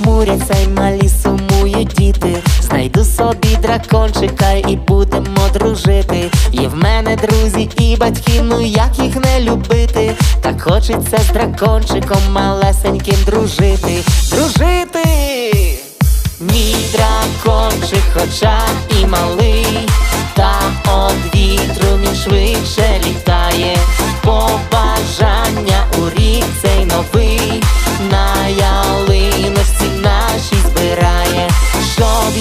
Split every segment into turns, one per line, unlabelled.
хмуряться й малі сумують діти. Знайду собі дракончика і будемо дружити. Є в мене друзі і батьки, ну як їх не любити. Так хочеться з дракончиком малесеньким дружити. Дружити! Мій дракончик, хоча і малий, та од вітру він швидше літає.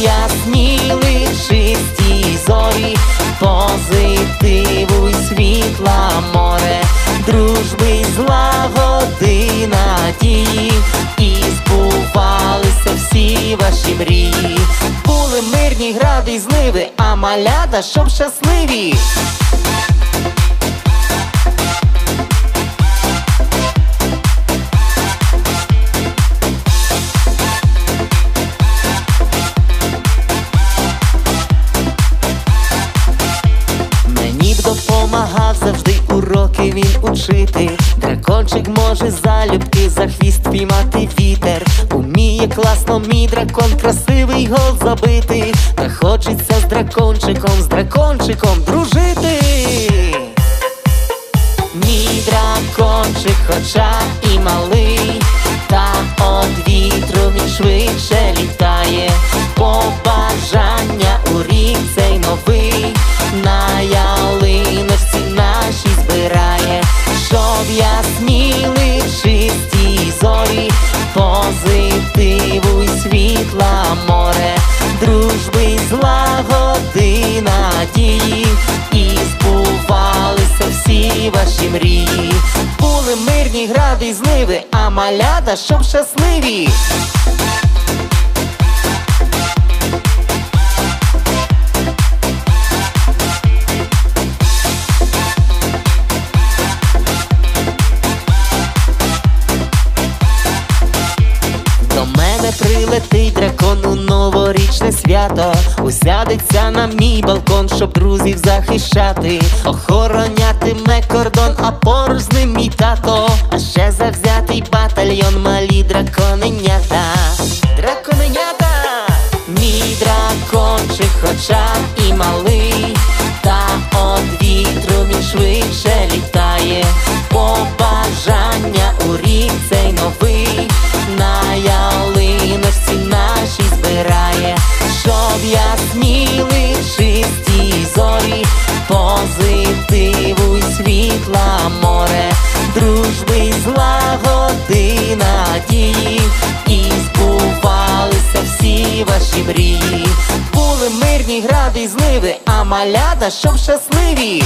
Ясніли чисті зорі, позитиву й світла море, дружби злагоди надії, і збувалися всі ваші мрії. Були мирні гради й зливи, а малята, щоб щасливі. Допомагав завжди уроки він учити. Дракончик може залюбки за хвіст піймати вітер. Уміє класно мій дракон, красивий гол забити. Та хочеться з дракончиком, з дракончиком дружити. Мій дракончик, хоча і малий, та од вітру він швидше літає. Побажання у рік цей новий всі мрії. Були мирні гради й зливи, а малята, щоб щасливі. Свято. Усядеться на мій балкон, щоб друзів захищати. Охоронятиме кордон, а поруч з ним мій тато. А ще завзятий батальйон, малі драконенята. Драконенята! Мій дракончик, хоча і малий, та од вітру він швидше літає. Позитиву й світла море, дружби злагоди надії, і збувалися всі ваші мрії. Були мирні гради й зливи, а малята, щоб щасливі.